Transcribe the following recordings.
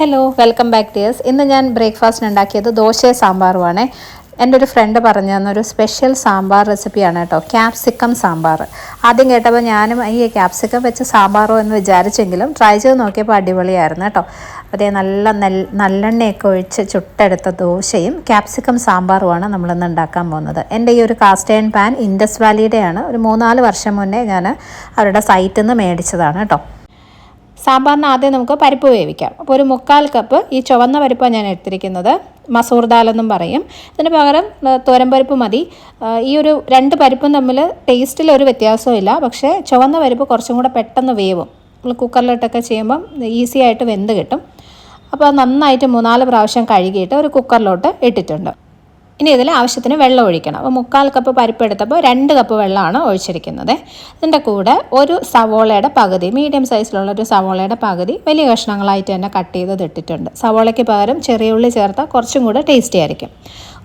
Hello welcome back dears ഇന്ന് ഞാൻ ബ്രേക്ക്ഫാസ്റ്റിന് ഉണ്ടാക്കിയത് ദോശയും സാമ്പാറുമാണ് എന്റെ ഒരു ഫ്രണ്ട് പറഞ്ഞു തന്നൊരു സ്പെഷ്യൽ സാമ്പാർ റെസിപ്പിയാണ് കേട്ടോ. ക്യാപ്സിക്കം സാമ്പാർ. ആദ്യം കേട്ടപ്പോൾ ഞാനും ഈ ക്യാപ്സിക്കം വെച്ച് സാമ്പാറോ എന്ന് വിചാരിച്ചെങ്കിലും ട്രൈ ചെയ്ത് നോക്കിയപ്പോൾ അടിപൊളിയായിരുന്നു കേട്ടോ. അതേ നല്ല നെൽ നല്ലെണ്ണയൊക്കെ ഒഴിച്ച് ചുട്ടെടുത്ത ദോശയും ക്യാപ്സിക്കം സാമ്പാറുമാണ് നമ്മളിന്ന് ഉണ്ടാക്കാൻ പോകുന്നത്. എന്റെ ഈ ഒരു കാസ്റ്റ് അയൺ പാൻ ഇൻഡസ് വാലിയുടെയാണ് ഒരു മൂന്നാൽ വർഷം മുന്നേ ഞാൻ അവരുടെ സൈറ്റിൽ നിന്ന് മേടിച്ചതാണ് കേട്ടോ. സാമ്പാറിന് ആദ്യം നമുക്ക് പരിപ്പ് വേവിക്കാം. അപ്പോൾ ഒരു മുക്കാൽ കപ്പ് ഈ ചുവന്ന പരിപ്പാണ് ഞാൻ എടുത്തിരിക്കുന്നത്. മസൂർ ദാൽ എന്നും പറയും. ഇതിന് പകരം തോരൻപരിപ്പ് മതി. ഈ ഒരു രണ്ട് പരിപ്പും തമ്മിൽ ടേസ്റ്റിൽ ഒരു വ്യത്യാസവും ഇല്ല. പക്ഷേ ചുവന്ന പരിപ്പ് കുറച്ചും കൂടെ പെട്ടെന്ന് വേവും. നമ്മൾ കുക്കറിലിട്ടൊക്കെ ചെയ്യുമ്പം ഈസി ആയിട്ട് വെന്ത് കിട്ടും. അപ്പോൾ നന്നായിട്ട് മൂന്നാൽ പ്രാവശ്യം കഴുകിയിട്ട് ഒരു കുക്കറിലോട്ട് ഇട്ടിട്ടുണ്ട്. ഇനി ഇതിൽ ആവശ്യത്തിന് വെള്ളം ഒഴിക്കണം. അപ്പോൾ മുക്കാൽ കപ്പ് പരിപ്പ് എടുത്തപ്പോൾ രണ്ട് കപ്പ് വെള്ളമാണ് ഒഴിച്ചിരിക്കുന്നത്. ഇതിന്റെ കൂടെ ഒരു സവോളയുടെ പകുതി മീഡിയം സൈസിലുള്ള ഒരു സവോളയുടെ പകുതി വലിയ കഷ്ണങ്ങളായിട്ട് തന്നെ കട്ട് ചെയ്ത് ഇട്ടിട്ടുണ്ട്. സവോളയ്ക്ക് പകരം ചെറിയ ഉള്ളി ചേർത്താൽ കുറച്ചും കൂടെ ടേസ്റ്റി ആയിരിക്കും.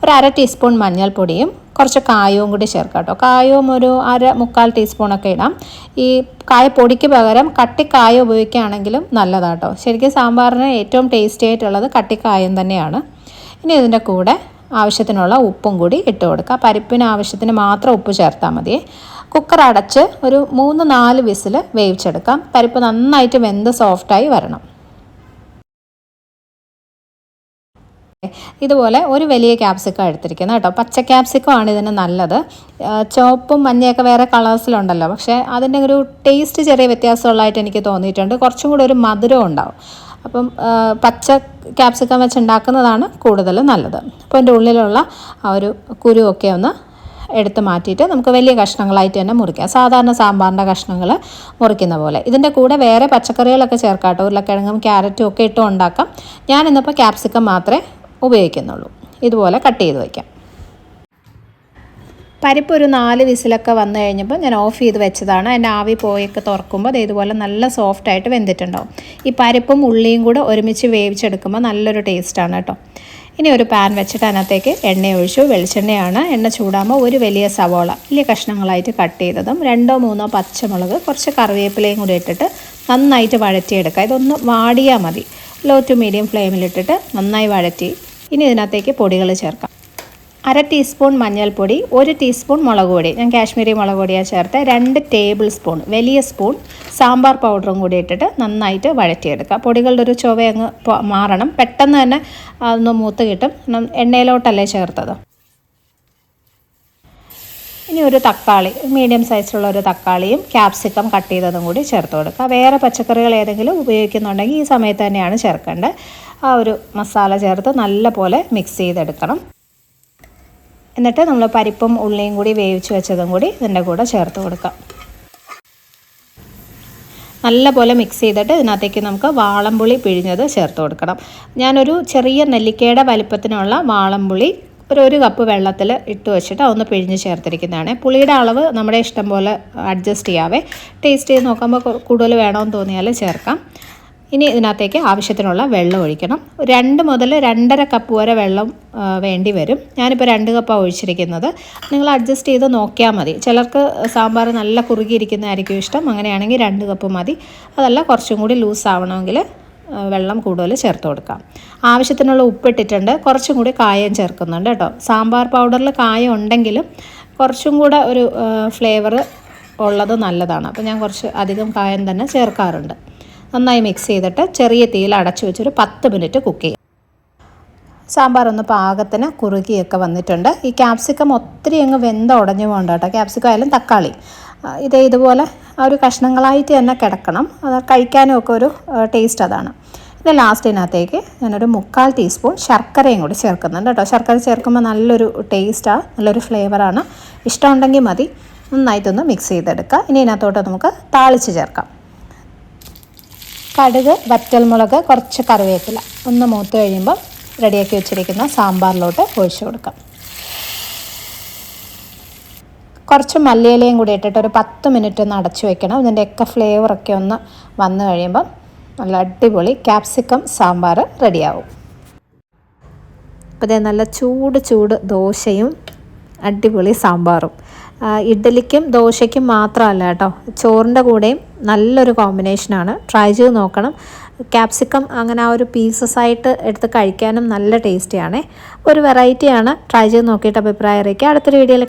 ഒരു അര ടീസ്പൂൺ മഞ്ഞൾപ്പൊടിയും കുറച്ച് കായവും കൂടി ചേർക്കാം കേട്ടോ. കായവും ഒരു അര മുക്കാൽ ടീസ്പൂണൊക്കെ ഇടാം. ഈ കായപ്പൊടിക്ക് പകരം കട്ടിക്കായ ഉപയോഗിക്കുകയാണെങ്കിലും നല്ലതാട്ടോ ശരിക്കും സാമ്പാറിന് ഏറ്റവും ടേസ്റ്റി ആയിട്ടുള്ളത് കട്ടിക്കായം തന്നെയാണ്. ഇനി ഇതിന്റെ കൂടെ ആവശ്യത്തിനുള്ള ഉപ്പും കൂടി ഇട്ട് കൊടുക്കുക. പരിപ്പിന് ആവശ്യത്തിന് മാത്രം ഉപ്പ് ചേർത്താൽ മതി. കുക്കർ അടച്ച് ഒരു മൂന്ന് നാല് വിസിൽ വേവിച്ചെടുക്കാം. പരിപ്പ് നന്നായിട്ട് വെന്ത് സോഫ്റ്റായി വരണം. ഇതുപോലെ ഒരു വലിയ ക്യാപ്സിക്കം എടുത്തിരിക്കുന്നത് കേട്ടോ. പച്ച ക്യാപ്സിക്കം ആണ് ഇതിന് നല്ലത്. ചുവപ്പും മഞ്ഞയൊക്കെ വേറെ കളേഴ്സിലുണ്ടല്ലോ പക്ഷേ അതിന്റെ ഒരു ടേസ്റ്റ് ചെറിയ വ്യത്യാസമുള്ളതായിട്ട് എനിക്ക് തോന്നിയിട്ടുണ്ട്. കുറച്ചും കൂടെ ഒരു മധുരം ഉണ്ടാവും. അപ്പം പച്ച ക്യാപ്സിക്കം വെച്ച് ഉണ്ടാക്കുന്നതാണ് കൂടുതൽ നല്ലത്. അപ്പോൾ എന്റെ ഉള്ളിലുള്ള ആ ഒരു കുരുവൊക്കെ ഒന്ന് എടുത്ത് മാറ്റിയിട്ട് നമുക്ക് വലിയ കഷ്ണങ്ങളായിട്ട് തന്നെ മുറിക്കാം. സാധാരണ സാമ്പാറിന്റെ കഷ്ണങ്ങൾ മുറിക്കുന്ന പോലെ. ഇതിന്റെ കൂടെ വേറെ പച്ചക്കറികളൊക്കെ ചേർക്കാട്ടോ കേട്ടോ. ഉരുളക്കിഴങ്ങും ക്യാരറ്റും ഒക്കെ ഇട്ടും ഉണ്ടാക്കാം. ഞാനിന്നിപ്പോൾ ക്യാപ്സിക്കം മാത്രമേ ഉപയോഗിക്കുന്നുള്ളൂ. ഇതുപോലെ കട്ട് ചെയ്ത് വയ്ക്കാം. പരിപ്പ് ഒരു നാല് വിസിലൊക്കെ വന്നു കഴിഞ്ഞപ്പോൾ ഞാൻ ഓഫ് ചെയ്ത് വെച്ചതാണ്. അതിന്റെ ആവി പോയൊക്കെ തുറക്കുമ്പോൾ അത് ഇതുപോലെ നല്ല സോഫ്റ്റായിട്ട് വെന്തിട്ടുണ്ടാവും. ഈ പരിപ്പും ഉള്ളിയും കൂടെ ഒരുമിച്ച് വേവിച്ചെടുക്കുമ്പോൾ നല്ലൊരു ടേസ്റ്റാണ് കേട്ടോ. ഇനി ഒരു പാൻ വെച്ചിട്ട് അതിനകത്തേക്ക് എണ്ണ ഒഴിച്ചു. വെളിച്ചെണ്ണയാണ്. എണ്ണ ചൂടാകുമ്പോൾ ഒരു വലിയ സവോള വലിയ കഷ്ണങ്ങളായിട്ട് കട്ട് ചെയ്തതും രണ്ടോ മൂന്നോ പച്ചമുളക് കുറച്ച് കറിവേപ്പിലയും കൂടി ഇട്ടിട്ട് നന്നായിട്ട് വഴറ്റിയെടുക്കുക. ഇതൊന്ന് വാടിയാൽ മതി. ലോ ടു മീഡിയം ഫ്ലെയിമിലിട്ടിട്ട് നന്നായി വഴറ്റി. ഇനി ഇതിനകത്തേക്ക് പൊടികൾ ചേർക്കാം. അര ടീസ്പൂൺ മഞ്ഞൾപ്പൊടി ഒരു ടീസ്പൂൺ മുളക് പൊടി. ഞാൻ കാശ്മീരി മുളക് പൊടിയാണ് ചേർത്ത്. രണ്ട് ടേബിൾ സ്പൂൺ വലിയ സ്പൂൺ സാമ്പാർ പൗഡറും കൂടി ഇട്ടിട്ട് നന്നായിട്ട് വഴറ്റിയെടുക്കുക. പൊടികളുടെ ഒരു ചുവ അങ്ങ് മാറണം. പെട്ടെന്ന് തന്നെ അതൊന്ന് മൂത്ത് കിട്ടും. എണ്ണയിലോട്ടല്ലേ ചേർത്തത്? ഇനി ഒരു തക്കാളി മീഡിയം സൈസിലുള്ള ഒരു തക്കാളിയും ക്യാപ്സിക്കം കട്ട് ചെയ്തതും കൂടി ചേർത്ത് കൊടുക്കുക. വേറെ പച്ചക്കറികൾ ഏതെങ്കിലും ഉപയോഗിക്കുന്നുണ്ടെങ്കിൽ ഈ സമയത്ത് തന്നെയാണ് ചേർക്കേണ്ടത്. ആ ഒരു മസാല ചേർത്ത് നല്ല പോലെ മിക്സ് ചെയ്തെടുക്കണം. എന്നിട്ട് നമ്മൾ പരിപ്പും ഉള്ളിയും കൂടി വേവിച്ച് വെച്ചതും കൂടി ഇതിന്റെ കൂടെ ചേർത്ത് കൊടുക്കാം. നല്ലപോലെ മിക്സ് ചെയ്തിട്ട് ഇതിനകത്തേക്ക് നമുക്ക് വാളംപുളി പിഴിഞ്ഞത് ചേർത്ത് കൊടുക്കണം. ഞാനൊരു ചെറിയ നെല്ലിക്കയുടെ വലിപ്പത്തിനുള്ള വാളംപുളി ഒരു ഒരു കപ്പ് വെള്ളത്തിൽ ഇട്ട് വെച്ചിട്ട് അതൊന്ന് പിഴിഞ്ഞ് ചേർത്തിരിക്കുന്നതാണ്. പുളിയുടെ അളവ് നമ്മുടെ ഇഷ്ടം പോലെ അഡ്ജസ്റ്റ് ചെയ്യാവേ. ടേസ്റ്റ് ചെയ്ത് നോക്കുമ്പോൾ കൂടുതൽ വേണമെന്ന് തോന്നിയാൽ ചേർക്കാം. ഇനി ഇതിനകത്തേക്ക് ആവശ്യത്തിനുള്ള വെള്ളം ഒഴിക്കണം. രണ്ട് മുതൽ രണ്ടര കപ്പ് വരെ വെള്ളം വേണ്ടി വരും. ഞാനിപ്പോൾ രണ്ട് കപ്പാണ് ഒഴിച്ചിരിക്കുന്നത്. നിങ്ങൾ അഡ്ജസ്റ്റ് ചെയ്ത് നോക്കിയാൽ മതി. ചിലർക്ക് സാമ്പാർ നല്ല കുറുകിയിരിക്കുന്നതായിരിക്കും ഇഷ്ടം. അങ്ങനെയാണെങ്കിൽ രണ്ട് കപ്പ് മതി. അതല്ല കുറച്ചും കൂടി ലൂസ് ആവണമെങ്കിൽ വെള്ളം കൂടുതൽ ചേർത്ത് കൊടുക്കാം. ആവശ്യത്തിനുള്ള ഉപ്പിട്ടിട്ടുണ്ട് കുറച്ചും കൂടി കായം ചേർക്കുന്നുണ്ട് കേട്ടോ. സാമ്പാർ പൗഡറിൽ കായം ഉണ്ടെങ്കിലും കുറച്ചും കൂടെ ഒരു ഫ്ലേവർ ഉള്ളത് നല്ലതാണ്. അപ്പോൾ ഞാൻ കുറച്ച് അധികം കായം തന്നെ ചേർക്കാറുണ്ട്. നന്നായി മിക്സ് ചെയ്തിട്ട് ചെറിയ തീയിൽ അടച്ചു വെച്ചൊരു പത്ത് മിനിറ്റ് കുക്ക് ചെയ്യും. സാമ്പാർ ഒന്ന് പാകത്തിന് കുറുകിയൊക്കെ വന്നിട്ടുണ്ട്. ഈ ക്യാപ്സിക്കം ഒത്തിരി അങ്ങ് വെന്ത ഉടഞ്ഞു പോകണ്ട കേട്ടോ. ക്യാപ്സിക്കം ആയാലും തക്കാളി. ഇത് ഇതേ ഇതുപോലെ ഒരു കഷ്ണങ്ങളായിട്ട് തന്നെ കിടക്കണം. അത് കഴിക്കാനും ഒക്കെ ഒരു ടേസ്റ്റ് അതാണ്. ഇത് ലാസ്റ്റിനകത്തേക്ക് ഞാനൊരു മുക്കാൽ ടീസ്പൂൺ ശർക്കരയും കൂടി ചേർക്കുന്നുണ്ട് കേട്ടോ. ശർക്കര ചേർക്കുമ്പോൾ നല്ലൊരു ടേസ്റ്റാണ് നല്ലൊരു ഫ്ലേവറാണ് ഇഷ്ടമുണ്ടെങ്കിൽ മതി. നന്നായിട്ടൊന്ന് മിക്സ് ചെയ്തെടുക്കുക. ഇനി ഇതിനകത്തോട്ട് നമുക്ക് താളിച്ച് ചേർക്കാം. കടുക് വറ്റൽമുളക് കുറച്ച് കറിവേപ്പില ഒന്ന് മൂത്ത് കഴിയുമ്പോൾ റെഡിയാക്കി വെച്ചിരിക്കുന്ന സാമ്പാറിലോട്ട് ഒഴിച്ചു കൊടുക്കാം. കുറച്ച് മല്ലിയിലയും കൂടി ഇട്ടിട്ട് ഒരു പത്ത് മിനിറ്റ് ഒന്ന് അടച്ചു വെക്കണം. ഇതിന്റെയൊക്കെ ഫ്ലേവറൊക്കെ ഒന്ന് വന്നു കഴിയുമ്പം നല്ല അടിപൊളി ക്യാപ്സിക്കം സാമ്പാർ റെഡിയാവും അപ്പോൾ ഇതേ നല്ല ചൂട് ചൂട് ദോശയും അടിപൊളി സാമ്പാറും. ഇഡ്ഡലിക്കും ദോശയ്ക്കും മാത്രമല്ല കേട്ടോ ചോറിന്റെ കൂടെയും നല്ലൊരു കോമ്പിനേഷനാണ് ട്രൈ ചെയ്ത് നോക്കണം. ക്യാപ്സിക്കം അങ്ങനെ ആ ഒരു പീസസ് ആയിട്ട് എടുത്ത് കഴിക്കാനും നല്ല ടേസ്റ്റിയാണേ ഒരു വെറൈറ്റിയാണ് ട്രൈ ചെയ്ത് നോക്കിയിട്ട് അഭിപ്രായം അറിയിക്കുക. അടുത്തൊരു വീഡിയോയിൽ